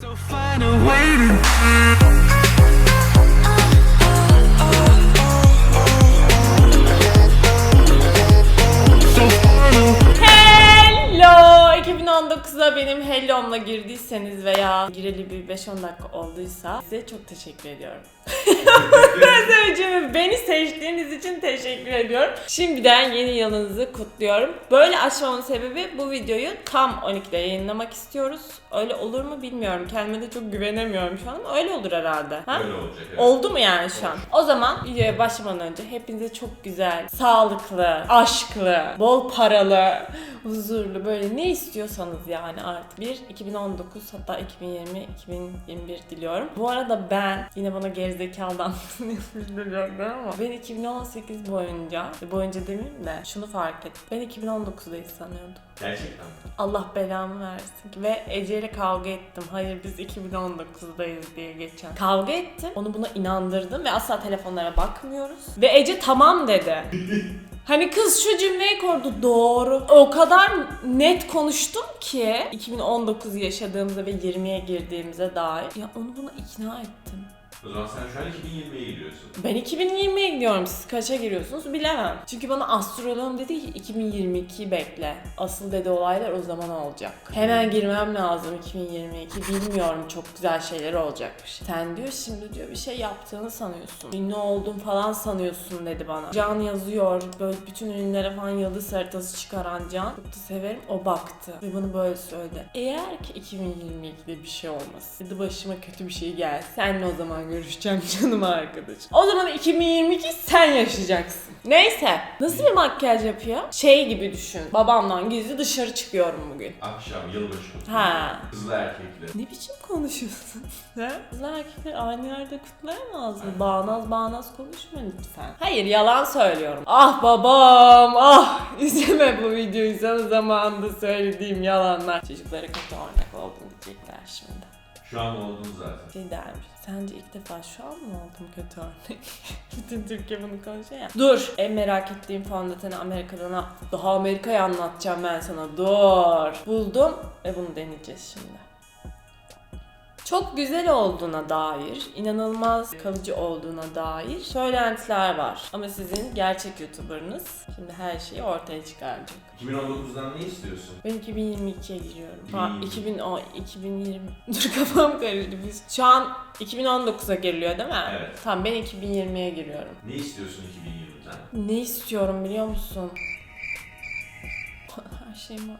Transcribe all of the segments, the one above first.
So find a way to 2019'a benim Hello'mla girdiyseniz veya gireli bir 5-10 dakika olduysa size çok teşekkür ediyorum. Söyleyeceğim, beni seçtiğiniz için teşekkür ediyorum. Şimdiden yeni yılınızı kutluyorum. Böyle açmamın sebebi bu videoyu tam 12'de yayınlamak istiyoruz. Öyle olur mu bilmiyorum. Kendime de çok güvenemiyorum şu an ama öyle olur herhalde. Ha? Öyle olacak evet. Oldu mu yani şu an? O zaman videoya başlamadan önce hepinize çok güzel, sağlıklı, aşklı, bol paralı, huzurlu böyle ne istiyorsanız yani artık bir 2019 hatta 2020 2021 diliyorum. Bu arada ben yine bana gerizekaldan yapmışlar ama ben 2018 boyunca boyunca demeyeyim de şunu fark ettim. Ben 2019'dayız sanıyordum. Gerçekten mi? Allah belamı versin. Ve Ece ile kavga ettim. Hayır biz 2019'dayız diye geçen. Kavga ettim. Onu buna inandırdım ve asla telefonlara bakmıyoruz. Ve Ece tamam dedi. Hani kız şu cümleyi kurdu doğru. O kadar net konuştum ki 2019 yaşadığımıza ve 20'ye girdiğimize dair. Ya onu buna ikna ettim. O zaman sen şu an 2020'ye giriyorsun. Ben 2020'ye gidiyorum. Siz kaça giriyorsunuz bilemem. Çünkü bana astroloğum dedi ki 2022'yi bekle. Asıl dedi olaylar o zaman olacak. Hemen girmem lazım 2022. Bilmiyorum çok güzel şeyler olacakmış. Sen diyor şimdi diyor bir şey yaptığını sanıyorsun. Ünlü oldum falan sanıyorsun dedi bana. Can yazıyor. Böyle bütün ünlülere falan yıldız haritası çıkaran Can. Çok da severim. O baktı. Ve bana böyle söyledi. Eğer ki 2022'de bir şey olmasın. Dedi başıma kötü bir şey gelsin. Senle o zaman görüşeceğim canım arkadaşım. O zaman 2022 sen yaşayacaksın. Neyse. Nasıl bir makyaj yapıyor? Şey gibi düşün. Babamdan gizli dışarı çıkıyorum bugün. Akşam, yılbaşı. Ha. Kızlı erkekli. Ne biçim konuşuyorsun sen? Kızlar erkekler aynı yerde kutlayamaz mı? Bağnaz bağnaz konuşma lütfen. Hayır yalan söylüyorum. Ah babam ah izleme bu videoyu sana zamanında söylediğim yalanlar. Çocuklara kötü örnek oldum diyecekler şimdi. Şu an oldun zaten. Şey dermiş. Sence ilk defa şu an mı oldum kötü örnek? Bütün Türkiye bunu konuşuyor ya. Dur. En merak ettiğim fondöteni Amerika'dan. Daha Amerika'yı anlatacağım ben sana. Dur. Buldum ve bunu deneyeceğiz şimdi. Çok güzel olduğuna dair, inanılmaz kalıcı olduğuna dair söylentiler var. Ama sizin gerçek YouTuber'ınız şimdi her şeyi ortaya çıkaracak. 2019'dan ne istiyorsun? Ben 2022'ye giriyorum. Ha Hmm. 2010, 2020. Dur kafam karıştı biz. Şu an 2019'a giriliyor değil mi? Evet. Tamam ben 2020'ye giriyorum. Ne istiyorsun 2020'den? Ne istiyorum biliyor musun? Her şeyim var.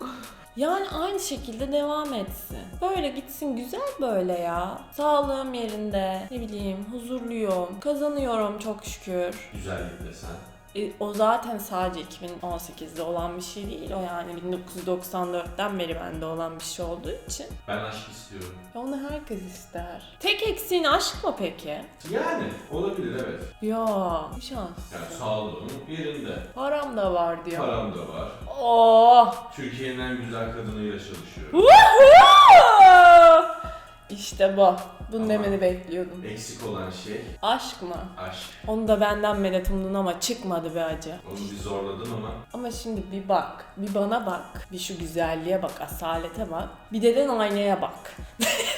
Yani aynı şekilde devam etsin. Böyle gitsin güzel böyle ya. Sağlığım yerinde. Ne bileyim huzurluyum. Kazanıyorum çok şükür. Güzellik desen. E, o zaten sadece 2018'de olan bir şey değil. O yani 1994'ten beri bende olan bir şey olduğu için. Ben aşk istiyorum. Ya onu herkes ister. Tek eksiğin aşk mı peki? Yani olabilir evet. Ya bir şans. Yani sağlığım yerinde. Param da var diyor. Param da var. Oh! Türkiye'nin en güzel kadınıyla çalışıyorum. Woohoo! İşte bu. Bunu Ama- demeni bekliyordum. Eksik olan şey Aşk mı? aşk. Onu da benden medet umdun ama çıkmadı be acı. Onu bir zorladım ama Ama şimdi bir bak, bir bana bak, bir şu güzelliğe bak, asalete bak, bir deden aynaya bak.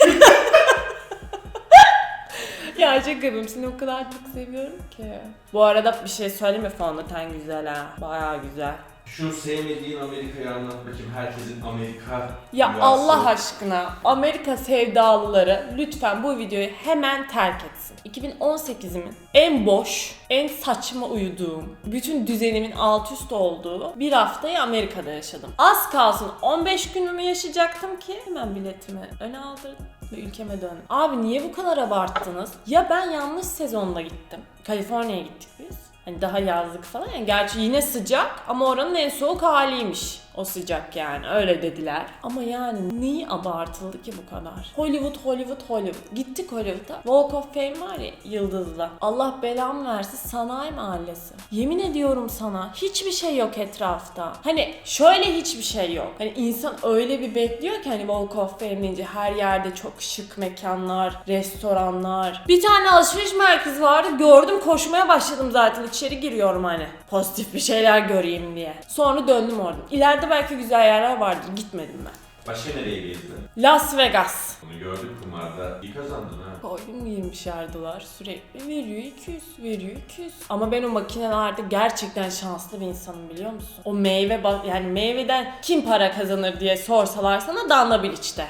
ya şaka yapıyorum, seni o kadar çok seviyorum ki. Bu arada bir şey söyleyeyim mi fondöten güzel ha, bayağı güzel. şu sevmediğin Amerika'yı anlat bakayım. Herkesin Amerika Ya rüyası. Allah aşkına Amerika sevdalıları lütfen bu videoyu hemen terk etsin. 2018'imin en boş, en saçma uyuduğum, bütün düzenimin alt üst olduğu bir haftayı Amerika'da yaşadım. Az kalsın 15 günümü yaşayacaktım ki hemen biletimi öne aldırdım ve ülkeme döndüm. Abi niye bu kadar abarttınız? Ya ben yanlış sezonda gittim. Kaliforniya'ya gittik biz. Hani daha yazlık falan yani gerçi yine sıcak ama oranın en soğuk haliymiş. O sıcak yani öyle dediler. Ama yani niye abartıldı ki bu kadar? Hollywood, Hollywood, Hollywood. Gittik Hollywood'a. Walk of Fame var ya yıldızla. Allah belamı versin sanayi mahallesi. Yemin ediyorum sana hiçbir şey yok etrafta. Hani şöyle hiçbir şey yok. Hani insan öyle bir bekliyor ki hani Walk of Fame deyince her yerde çok şık mekanlar, restoranlar. Bir tane alışveriş merkezi vardı. Gördüm koşmaya başladım zaten. içeri giriyorum hani. Pozitif bir şeyler göreyim diye. Sonra döndüm oradan. İleride belki güzel yerler vardır. Gitmedim ben. Başka nereye gezdin? Las Vegas. Bunu gördük kumarda. İyi kazandın ha. Koydum 20'şer dolar sürekli. Veriyor 200, veriyor 200. Ama ben o makinelerde gerçekten şanslı bir insanım biliyor musun? O meyve ba- yani meyveden kim para kazanır diye sorsalar sana Danla Bilic'te.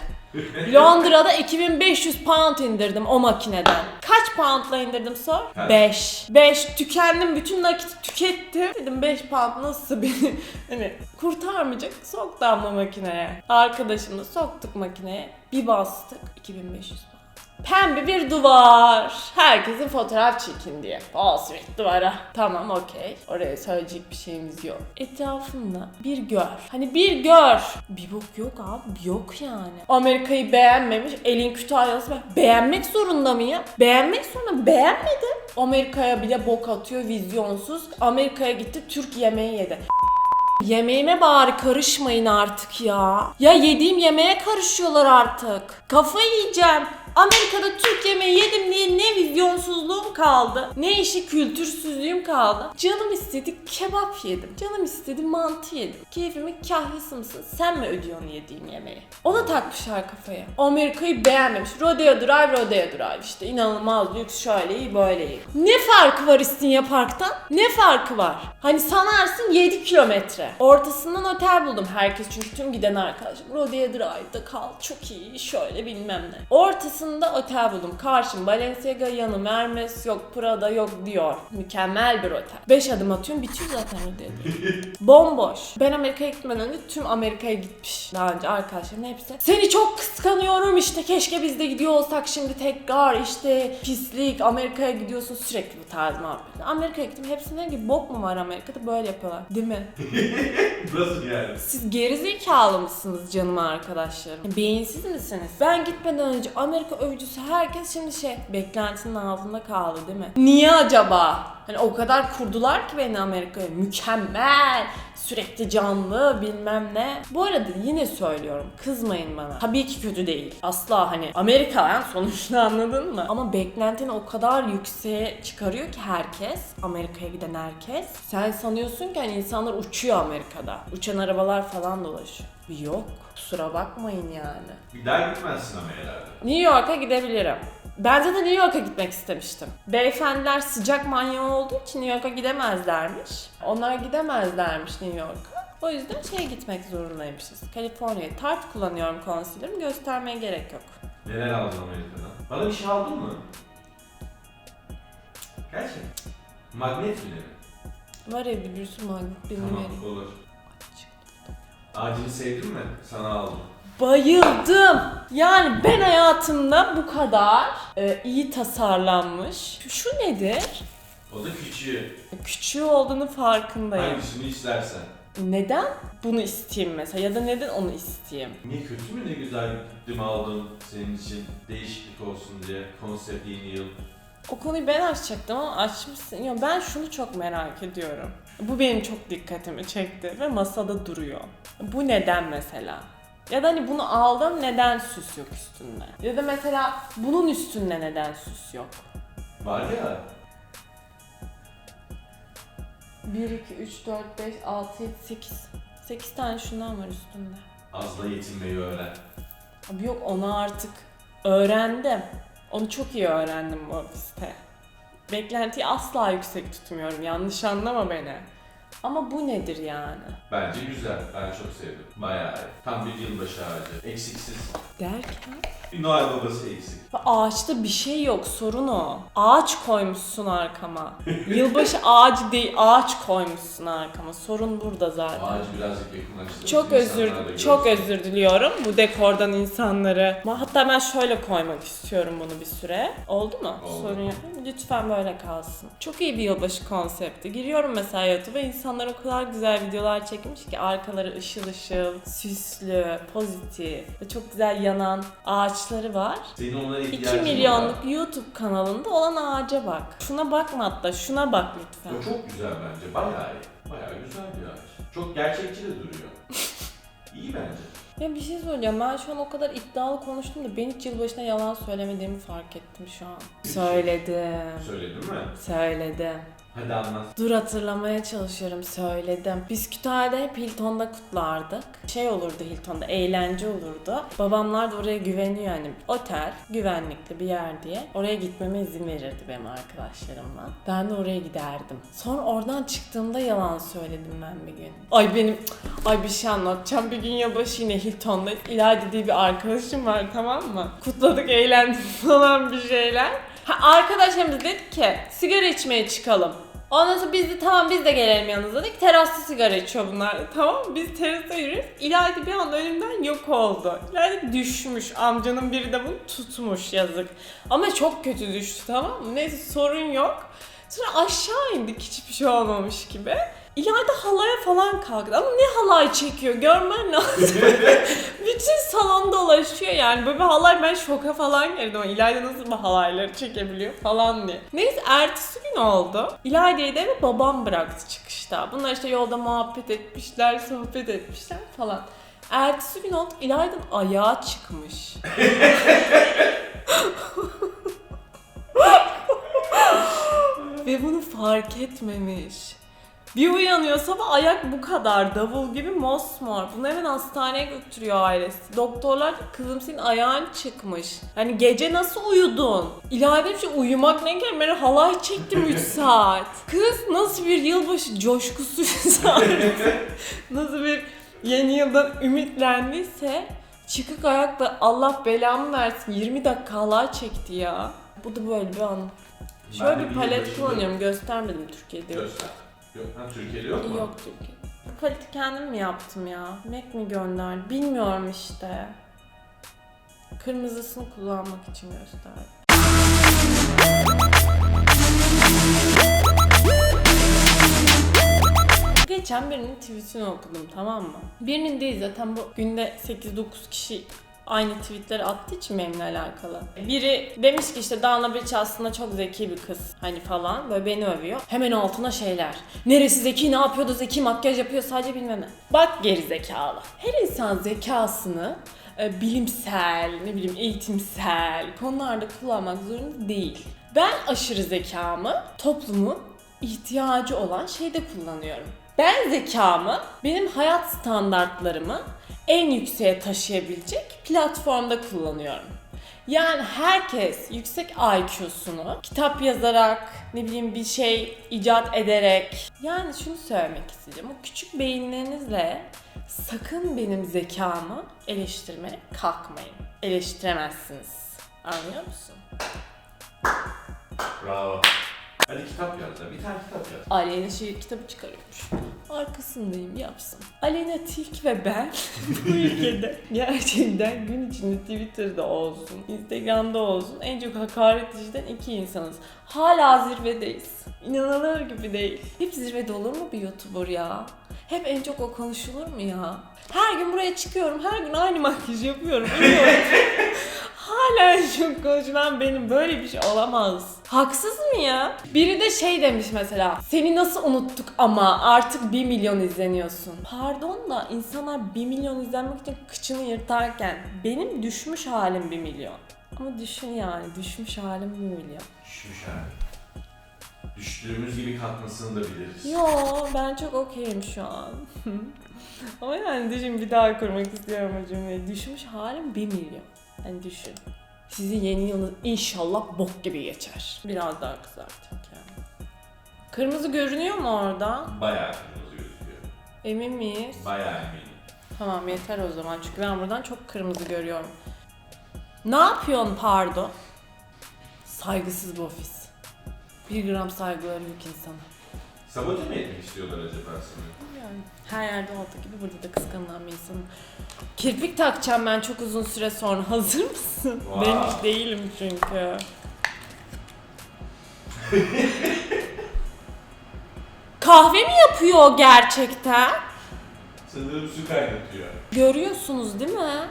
Londra'da 2500 pound indirdim o makineden. Kaç poundla indirdim sor? Kaç? 5. 5. Tükendim bütün nakiti tükettim. Dedim 5 pound nasıl beni hani kurtarmayacak. Sok damla makineye. Arkadaşımla soktuk makineye. Bir bastık 2500 pound. Pembe bir duvar. Herkesin fotoğraf çekin diye. Street duvara. Tamam okey. Oraya söyleyecek bir şeyimiz yok. Etrafında bir gör. Hani bir gör. Bir bok yok abi. Yok yani. Amerika'yı beğenmemiş. Elin Kütahya'sı be- beğenmek zorunda mı ya? Beğenmek zorunda? Beğenmedi. Amerika'ya bile bok atıyor vizyonsuz. Amerika'ya gitti Türk yemeği yedi. Yemeğime bari karışmayın artık ya. Ya yediğim yemeğe karışıyorlar artık. Kafayı yiyeceğim. Amerika'da Türk yemeği yedim diye ne vizyonsuzluğum kaldı, ne işi kültürsüzlüğüm kaldı. Canım istedi kebap yedim. Canım istedi mantı yedim. Keyfimin kahyası mısın? Sen mi ödüyorsun yediğim yemeği? Ona takmışlar kafaya. Amerika'yı beğenmemiş. Rodeo Drive, Rodeo Drive işte inanılmaz lüks şöyle iyi böyle iyi. Ne farkı var İstinye Park'tan? Ne farkı var? Hani sanarsın 7 kilometre. Ortasından otel buldum. Herkes çünkü tüm giden arkadaşım. Rodeo Drive'da kal çok iyi şöyle bilmem ne. Ortasında otel buldum. Karşım Balenciaga yanım Hermes yok Prada yok Dior. Mükemmel bir otel. 5 adım atıyorum bitiyor zaten Drive. Bomboş. Ben Amerika'ya gitmeden önce tüm Amerika'ya gitmiş. Daha önce arkadaşlarımın hepsi. Seni çok kıskanıyorum işte keşke biz de gidiyor olsak şimdi tekrar işte pislik Amerika'ya gidiyorsun sürekli bu tarz muhabbet. Amerika'ya gittim hepsine ki bok mu var Amerika'da böyle yapıyorlar. Değil mi? Nasıl yani? Siz gerizekalı mısınız canım arkadaşlarım? Beyinsiz misiniz? Ben gitmeden önce Amerika övücüsü herkes şimdi şey beklentinin altında kaldı değil mi? Niye acaba? Hani o kadar kurdular ki beni Amerika'ya. Mükemmel, sürekli canlı bilmem ne. Bu arada yine söylüyorum kızmayın bana. Tabii ki kötü değil. Asla hani Amerika yani sonuçta anladın mı? Ama beklentini o kadar yükseğe çıkarıyor ki herkes. Amerika'ya giden herkes. Sen sanıyorsun ki hani insanlar uçuyor Amerika'da. Uçan arabalar falan dolaşıyor. Yok. Kusura bakmayın yani. Bir daha gitmezsin ama herhalde. New York'a gidebilirim. Bence de New York'a gitmek istemiştim. Beyefendiler sıcak manyağı olduğu için New York'a gidemezlermiş. Onlar gidemezlermiş New York'a. O yüzden şeye gitmek zorundaymışız. Kaliforniya'ya. Tart kullanıyorum concealer'ımı göstermeye gerek yok. Neler aldın Amerika'dan? Bana bir şey aldın mı? Gerçekten. Magnet mi? Var ya bir sürü magnet birini Tamam olur. Ağacını sevdin mi? Sana aldım. Bayıldım. Yani ben hayatımda bu kadar e, iyi tasarlanmış. Şu nedir? O da küçüğü. Küçüğü olduğunu farkındayım. Hangisini istersen. Neden bunu isteyeyim mesela ya da neden onu isteyeyim? Niye kötü mü ne güzel gittim aldım senin için değişiklik olsun diye konsept yeni yıl. O konuyu ben açacaktım ama açmışsın. Ya ben şunu çok merak ediyorum. Bu benim çok dikkatimi çekti ve masada duruyor. Bu neden mesela? Ya da hani bunu aldım neden süs yok üstünde? Ya da mesela bunun üstünde neden süs yok? Var ya 1, 2, 3, 4, 5, 6, 7, 8. 8 tane şundan var üstünde. azla yetinmeyi öğren. Abi yok onu artık öğrendim. Onu çok iyi öğrendim bu ofiste. Beklentiyi asla yüksek tutmuyorum. Yanlış anlama beni. Ama bu nedir yani? Bence güzel. Ben çok sevdim. Bayağı iyi. Tam bir yılbaşı ağacı. Eksiksiz. Derken? Bir Noel babası eksik. Ağaçta bir şey yok sorun o. Ağaç koymuşsun arkama. Yılbaşı ağacı değil ağaç koymuşsun arkama. Sorun burada zaten. Ağacı birazcık yakınlaştırıp Çok özür çok özür diliyorum bu dekordan insanları. Hatta ben şöyle koymak istiyorum bunu bir süre. Oldu mu? Oldu. Sorun yok. Lütfen böyle kalsın. Çok iyi bir yılbaşı konsepti. Giriyorum mesela YouTube'a insanlar o kadar güzel videolar çekmiş ki arkaları ışıl ışıl, süslü, pozitif ve çok güzel yanan ağaçları var. Senin onlara 2 ihtiyacın milyonluk var. YouTube kanalında olan ağaca bak. Şuna bakma hatta şuna bak lütfen. O çok güzel bence. Bayağı iyi. Bayağı güzel bir ağaç. Çok gerçekçi de duruyor. İyi bence. Ya bir şey söyleyeceğim. Ben şu an o kadar iddialı konuştum da ben hiç yılbaşına yalan söylemediğimi fark ettim şu an. Söyledim. Söyledin mi? Söyledim. Hadi anlat. Dur hatırlamaya çalışıyorum söyledim. Biz kütüphanede hep Hilton'da kutlardık. Şey olurdu Hilton'da eğlence olurdu. Babamlar da oraya güveniyor hani otel güvenlikli bir yer diye. Oraya gitmeme izin verirdi benim arkadaşlarımla. Ben de oraya giderdim. Sonra oradan çıktığımda yalan söyledim ben bir gün. Ay benim ay bir şey anlatacağım. Bir gün yılbaşı yine Hilton'da İlayda diye bir arkadaşım var tamam mı? Kutladık eğlendik falan bir şeyler. Ha, arkadaşlarımız dedi ki sigara içmeye çıkalım. Ondan sonra biz de tamam biz de gelelim yanınıza dedik. Terasta sigara içiyor bunlar. Tamam? Biz terasta yürüyoruz. İlayda bir anda önümden yok oldu. İlayda düşmüş. Amcanın biri de bunu tutmuş yazık. Ama çok kötü düştü tamam mı? Neyse sorun yok. Sonra aşağı indik hiçbir şey olmamış gibi. İlayda halaya falan kalktı ama ne halay çekiyor görmen lazım. Bütün salon dolaşıyor yani. Böyle bir halay ben şoka falan girdim. İlayda nasıl bu halayları çekebiliyor falan diye. Neyse ertesi gün oldu. İlayda'yı da eve babam bıraktı çıkışta. Bunlar işte yolda muhabbet etmişler, sohbet etmişler falan. Ertesi gün oldu. İlayda'nın ayağı çıkmış. Ve bunu fark etmemiş. Bir uyanıyor sabah ayak bu kadar davul gibi mosmor. Bunu hemen hastaneye götürüyor ailesi. Doktorlar kızım senin ayağın çıkmış. Hani gece nasıl uyudun? İlayda bir şey uyumak ne ki? Ben halay çektim 3 saat. Kız nasıl bir yılbaşı coşkusu artık. nasıl bir yeni yıldan ümitlendiyse çıkık ayakla Allah belamı versin 20 dakika halay çekti ya. Bu da böyle bir an. Şöyle bir palet kullanıyorum göstermedim Türkiye'de. Göster. Yok, ha, Türkiye'de yok mu? Yok Türkiye. Paleti kendim mi yaptım ya? Mac mi gönderdi? Bilmiyorum işte. Kırmızısını kullanmak için gösterdim. Geçen birinin tweetini okudum tamam mı? Birinin değil zaten bu günde 8-9 kişi aynı tweetleri attığı için benimle alakalı. Biri demiş ki işte Dana Beach aslında çok zeki bir kız hani falan böyle beni övüyor. Hemen altına şeyler. Neresi zeki ne yapıyordu zeki makyaj yapıyor sadece bilmem ne. Bak geri zekalı. Her insan zekasını e, bilimsel, ne bileyim eğitimsel konularda kullanmak zorunda değil. Ben aşırı zekamı toplumun ihtiyacı olan şeyde kullanıyorum. Ben zekamı benim hayat standartlarımı en yükseğe taşıyabilecek platformda kullanıyorum. Yani herkes yüksek IQ'sunu kitap yazarak, ne bileyim bir şey icat ederek yani şunu söylemek isteyeceğim. O küçük beyinlerinizle sakın benim zekamı eleştirmeye kalkmayın. Eleştiremezsiniz. Anlıyor musun? Bravo. Hadi kitap yaz da. Bir tane kitap yaz. Aleyna şiir kitabı çıkarıyormuş. Arkasındayım yapsın. Aleyna Tilk ve ben bu ülkede gerçekten gün içinde Twitter'da olsun, Instagram'da olsun en çok hakaret işiten iki insanız. Hala zirvedeyiz. İnanılır gibi değil. Hep zirvede olur mu bir YouTuber ya? Hep en çok o konuşulur mu ya? Her gün buraya çıkıyorum, her gün aynı makyaj yapıyorum. Hala çok konuşulan benim böyle bir şey olamaz. Haksız mı ya? Biri de şey demiş mesela. Seni nasıl unuttuk ama artık 1 milyon izleniyorsun. Pardon da insanlar 1 milyon izlenmek için kıçını yırtarken benim düşmüş halim 1 milyon. Ama düşün yani düşmüş halim 1 milyon. Düşmüş abi. Düştüğümüz gibi kalkmasını da biliriz. Yo ben çok okeyim şu an. Ama yani düşün bir daha kurmak istiyorum o cümleyi. Düşmüş halim 1 milyon. Hani düşün. Sizin yeni yılınız inşallah bok gibi geçer. Biraz daha kızarttık yani. Kırmızı görünüyor mu orada? Bayağı kırmızı gözüküyor. Emin miyiz? Bayağı eminim. Tamam yeter o zaman çünkü ben buradan çok kırmızı görüyorum. Ne yapıyorsun pardon? Saygısız bu ofis. Bir gram saygıları yok insana. Sabote mi etmek istiyorlar acaba seni? Yani her yerde olduğu gibi burada da kıskanılan bir insanım. Kirpik takacağım ben çok uzun süre sonra. Hazır mısın? Wow. Ben hiç değilim çünkü. Kahve mi yapıyor o gerçekten? Sanırım su kaynatıyor. Görüyorsunuz değil mi?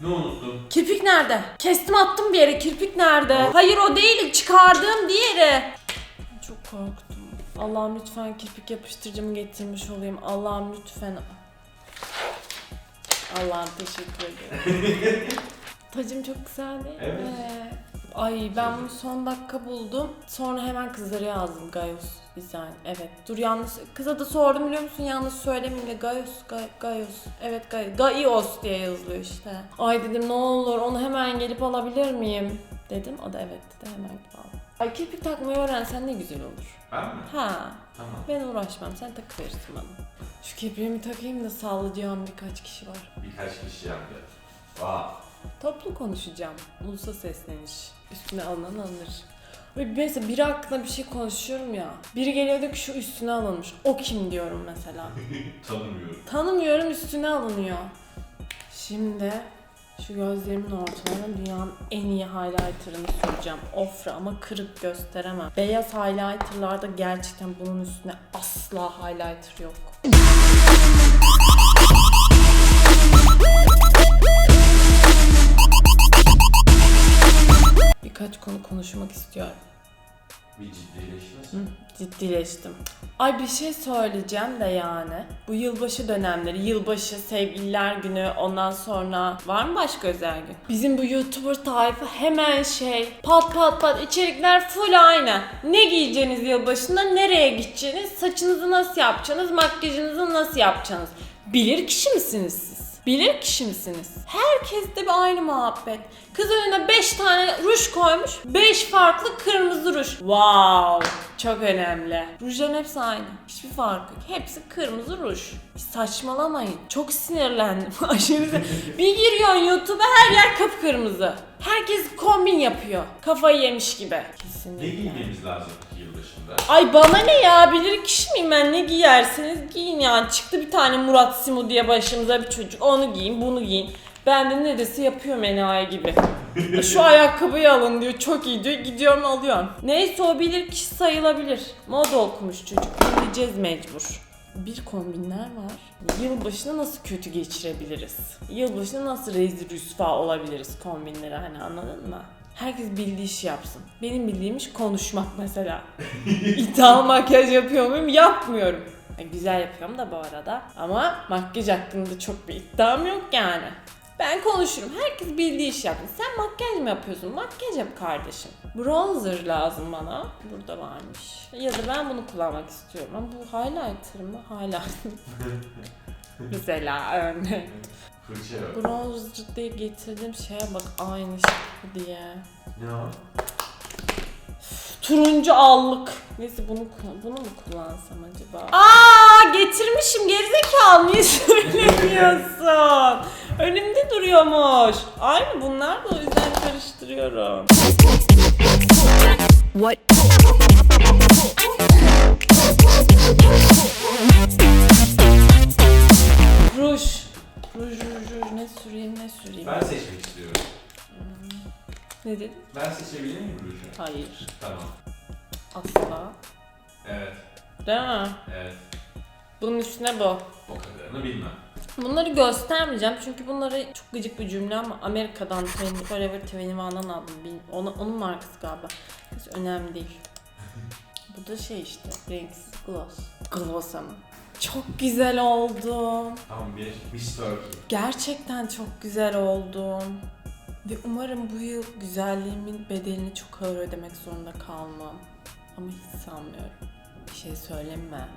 Ne unuttun? Kirpik nerede? Kestim attım bir yere. Kirpik nerede? Hayır o değil. Çıkardığım diğeri. Korktum. Allah'ım lütfen kirpik yapıştırıcımı getirmiş olayım. Allah'ım lütfen. Allah'ım teşekkür ederim. Tacım çok güzel değil mi? Evet. Ay ben bunu son dakika buldum. Sonra hemen kızlara yazdım Gayos Design. Evet. Dur yanlış. Kıza da sordum biliyor musun? Yanlış söylemeyeyim de Gayos, Gay, Gayos. Evet Gay, Gaios diye yazılıyor işte. Ay dedim ne olur onu hemen gelip alabilir miyim? Dedim. O da evet dedi. Hemen gidip aldım. Ay kirpik takmayı öğrensen ne güzel olur. Ben mi? Ha. Tamam. Ben uğraşmam. Sen takıverirsin bana. Şu kirpiğimi takayım da sallayacağım birkaç kişi var. Birkaç kişi yaptı. Vay. Toplu konuşacağım. Ulusa sesleniş. Üstüne alınan alınır. Ve mesela biri hakkında bir şey konuşuyorum ya. Biri geliyor diyor ki şu üstüne alınmış. O kim diyorum mesela. Tanımıyorum. Tanımıyorum üstüne alınıyor. Şimdi şu gözlerimin ortalarına dünyanın en iyi highlighter'ını süreceğim. Ofra ama kırık gösteremem. Beyaz highlighter'larda gerçekten bunun üstüne asla highlighter yok. Birkaç konu konuşmak istiyorum. Bir ciddileşmesin. Ciddileştim. Ay bir şey söyleyeceğim de yani. Bu yılbaşı dönemleri, yılbaşı, sevgililer günü, ondan sonra var mı başka özel gün? Bizim bu YouTuber tayfa hemen şey, pat pat pat içerikler full aynı. Ne giyeceğiniz yılbaşında, nereye gideceğiniz, saçınızı nasıl yapacaksınız, makyajınızı nasıl yapacaksınız? Bilir kişi misiniz siz? Bilir kişi misiniz? Herkes de bir aynı muhabbet. Kız önüne 5 tane ruj koymuş. 5 farklı kırmızı ruj. Wow! Çok önemli. Rujların hepsi aynı. Hiçbir fark yok. Hepsi kırmızı ruj. Saçmalamayın. Çok sinirlendim. Aşırı Bir giriyorsun YouTube'a her yer kıpkırmızı. Herkes kombin yapıyor. Kafayı yemiş gibi. Ne Kesinlikle. giymemiz lazım yılbaşında? Ay bana ne ya? Bilir kişi miyim ben? Ne giyerseniz giyin yani. Çıktı bir tane Murat Simu diye başımıza bir çocuk. Onu giyin bunu giyin. Ben de neresi yapıyorum enayi gibi. Şu ayakkabıyı alın diyor. Çok iyi diyor. Gidiyorum alıyorum. Neyse o bilir kişi sayılabilir. Moda okumuş çocuk. Dinleyeceğiz mecbur. Bir kombinler var. Yılbaşını nasıl kötü geçirebiliriz? Yılbaşını nasıl rezil rüsva olabiliriz kombinleri hani anladın mı? Herkes bildiği işi yapsın. Benim bildiğim iş konuşmak mesela. İddialı makyaj yapıyor muyum? Yapmıyorum. E, güzel yapıyorum da bu arada. Ama makyaj hakkında çok bir iddiam yok yani. Ben konuşurum. Herkes bildiği işi yapsın. Sen makyaj mı yapıyorsun? Makyaj yap kardeşim. Bronzer lazım bana. Burada varmış. Ya da ben bunu kullanmak istiyorum. Ama bu highlighter mı? Highlighter. Mesela örnek. Fırça yok. Bronzer diye getirdiğim şeye bak aynı şey diye. Ne o? Turuncu allık. Neyse bunu bunu mu kullansam acaba? Aa getirmişim gerizekalı niye söylemiyorsun? Önümde duruyormuş. Aynı bunlar da o yüzden karıştırıyorum. What? Ruj. Ruj ruj ruj ne süreyim ne süreyim. Ben seçmek istiyorum. Ne dedin? Ben seçebilir miyim ruju? Hayır. Tamam. Asla. Evet. Değil mi? Evet. Bunun üstüne bu. O kadarını bilmem. Bunları göstermeyeceğim çünkü bunları çok gıcık bir cümle ama Amerika'dan 20, Forever 21'dan aldım. Ona, onun markası galiba. Hiç önemli değil. Bu da şey işte renksiz gloss. Gloss ama. Çok güzel oldum. Tam bir Turkey. Gerçekten çok güzel oldum. Ve umarım bu yıl güzelliğimin bedelini çok ağır ödemek zorunda kalmam. Ama hiç sanmıyorum. Bir şey söyleme.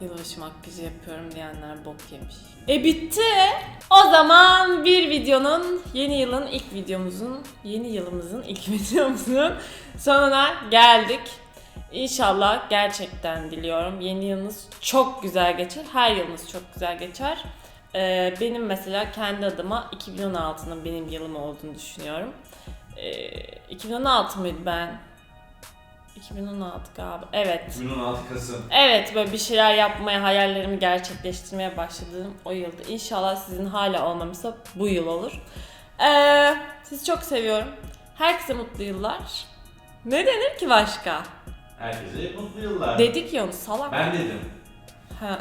Yılbaşı makyajı yapıyorum diyenler bok yemiş. E bitti. O zaman bir videonun, yeni yılın ilk videomuzun, yeni yılımızın ilk videomuzun sonuna geldik. İnşallah gerçekten diliyorum. Yeni yılınız çok güzel geçer. Her yılınız çok güzel geçer. Ee, benim mesela kendi adıma 2016'nın benim yılım olduğunu düşünüyorum. Ee, 2016 mıydı ben? 2016 galiba. Evet. 2016 Kasım. Evet böyle bir şeyler yapmaya, hayallerimi gerçekleştirmeye başladığım o yıldı. İnşallah sizin hala olmamışsa bu yıl olur. Ee, sizi çok seviyorum. Herkese mutlu yıllar. Ne denir ki başka? Herkese mutlu yıllar. Dedik ya onu salak. Ben dedim. Ha.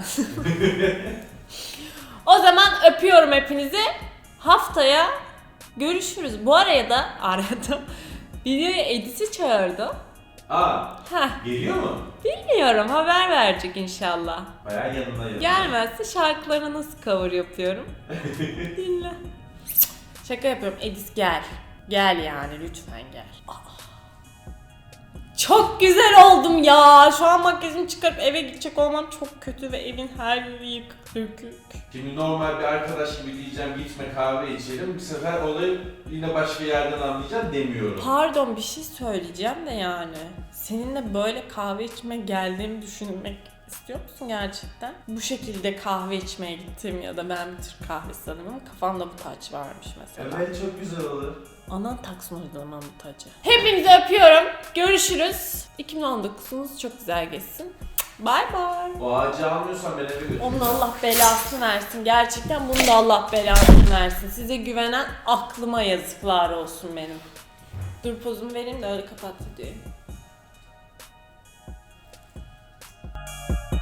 o zaman öpüyorum hepinizi. Haftaya görüşürüz. Bu araya da aradım. Videoya Edis'i çağırdı. Aa, Heh, geliyor mu? bilmiyorum haber verecek inşallah. Bayağı yanında yanında. Gelmezse şarkılarına nasıl cover yapıyorum? Dinle. Şaka yapıyorum. Edis gel. Gel yani lütfen gel. Aa. Çok güzel oldum ya. Şu an makyajımı çıkarıp eve gidecek olmam çok kötü ve evin her yeri yıkık dökük. Şimdi normal bir arkadaş gibi diyeceğim gitme kahve içelim. Bu sefer olayı yine başka yerden anlayacağım demiyorum. Pardon bir şey söyleyeceğim de yani. Seninle böyle kahve içmeye geldiğimi düşünmek istiyor musun gerçekten? Bu şekilde kahve içmeye gittim ya da ben bir Türk kahvesi adamım. Kafamda bu taç varmış mesela. Evet çok güzel olur. Anan taksın uygulamanın tacı. Hepinizi öpüyorum. Görüşürüz. 2019'unuz çok güzel geçsin. Bay bay. O ağacı almıyorsan ben eve götürürüm. Onun Allah belasını versin. Gerçekten bunu da Allah belasını versin. Size güvenen aklıma yazıklar olsun benim. Dur pozumu vereyim de öyle kapat videoyu. Thank you